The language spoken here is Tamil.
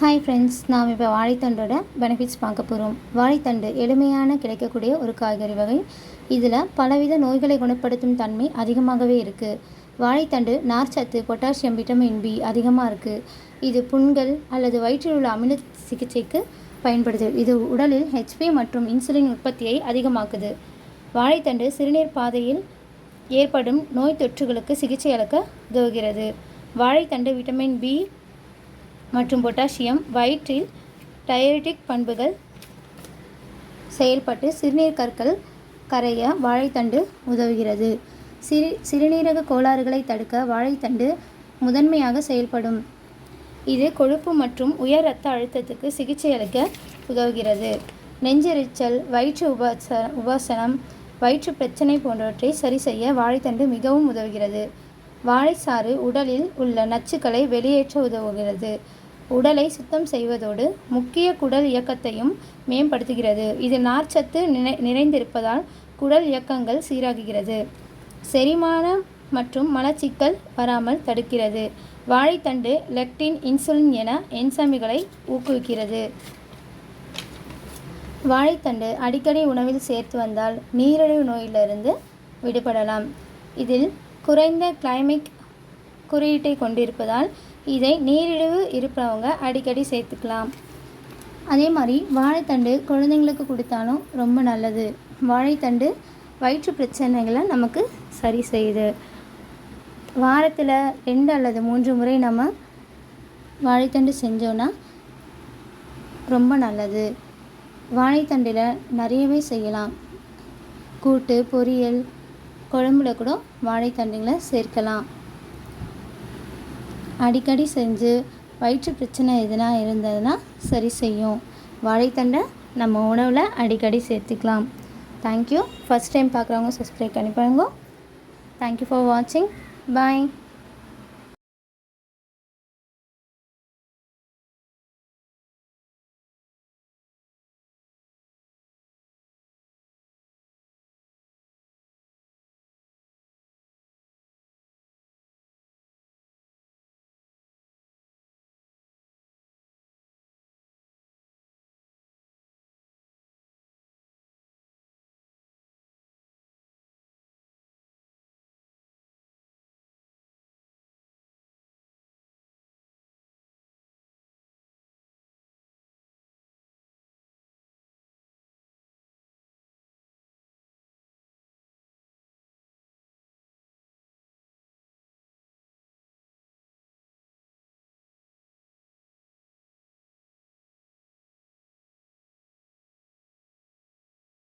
ஹாய் ஃப்ரெண்ட்ஸ் நாம் இப்போ வாழைத்தண்டோட பெனிஃபிட்ஸ் பார்க்க போகிறோம் வாழைத்தண்டு எளிமையான கிடைக்கக்கூடிய ஒரு காய்கறி வகை. இதில் பலவித நோய்களை குணப்படுத்தும் தன்மை அதிகமாகவே இருக்குது வாழைத்தண்டு நார்ச்சத்து பொட்டாசியம் விட்டமின் பி அதிகமாக இருக்குது இது புண்கள் அல்லது வயிற்றில் உள்ள அமில சிகிச்சைக்கு பயன்படுது. இது உடலில் ஹெச்பி மற்றும் இன்சுலின் உற்பத்தியை அதிகமாக்குது. வாழைத்தண்டு சிறுநீர் பாதையில் ஏற்படும் நோய் தொற்றுகளுக்கு சிகிச்சை அளிக்க உதவுகிறது. வாழைத்தண்டு விட்டமின் பி மற்றும் பொட்டாசியம் வயிற்றில் டயரிட்டிக் பண்புகள் செயல்பட்டு சிறுநீர் கற்கள் கரைய வாழைத்தண்டு உதவுகிறது. சிறு சிறுநீரக கோளாறுகளை தடுக்க வாழைத்தண்டு முதன்மையாக செயல்படும். இது கொழுப்பு மற்றும் உயர் இரத்த அழுத்தத்துக்கு சிகிச்சை அளிக்க உதவுகிறது. நெஞ்செரிச்சல் வயிற்று உபாச உபாசனம் வயிற்று பிரச்சனை போன்றவற்றை சரி செய்ய வாழைத்தண்டு மிகவும் உதவுகிறது. வாழைச்சாறு உடலில் உள்ள நச்சுக்களை வெளியேற்ற உதவுகிறது. உடலை சுத்தம் செய்வதோடு முக்கிய குடல் இயக்கத்தையும் மேம்படுத்துகிறது. இது நார்ச்சத்து நினை நிறைந்திருப்பதால் குடல் இயக்கங்கள் சீராகுகிறது. செரிமான மற்றும் மலச்சிக்கல் வராமல் தடுக்கிறது. வாழைத்தண்டு லெக்டின் இன்சுலின் என என்சமிகளை ஊக்குவிக்கிறது. வாழைத்தண்டு அடிக்கடி உணவில் சேர்த்து வந்தால் நீரிழிவு நோயிலிருந்து விடுபடலாம். இதில் குறைந்த கிளைமிக் குறியீட்டை கொண்டிருப்பதால் இதை நீரிழிவு இருப்பவங்க அடிக்கடி சேர்த்துக்கலாம். அதே மாதிரி வாழைத்தண்டு குழந்தைங்களுக்கு கொடுத்தாலும் ரொம்ப நல்லது. வாழைத்தண்டு வயிற்று பிரச்சனைகளை நமக்கு சரி செய்யுது. வாரத்தில் ரெண்டு அல்லது மூன்று முறை நம்ம வாழைத்தண்டு செஞ்சோன்னா ரொம்ப நல்லது. வாழைத்தண்டில் நிறையவே செய்யலாம். கூட்டு பொரியல் குழம்புல கூட வாழைத்தண்டுங்களை சேர்க்கலாம். அடிக்கடி செஞ்சு வயிற்று பிரச்சனை எதுனா இருந்ததுன்னா சரி செய்யும். வாழைத்தண்டை நம்ம உணவில் அடிக்கடி சேர்த்துக்கலாம். தேங்க்யூ ஃபஸ்ட் டைம் பார்க்குறவங்க சப்ஸ்கிரைப் பண்ணி பாருங்க. தேங்க்யூ ஃபார் வாட்சிங் பாய்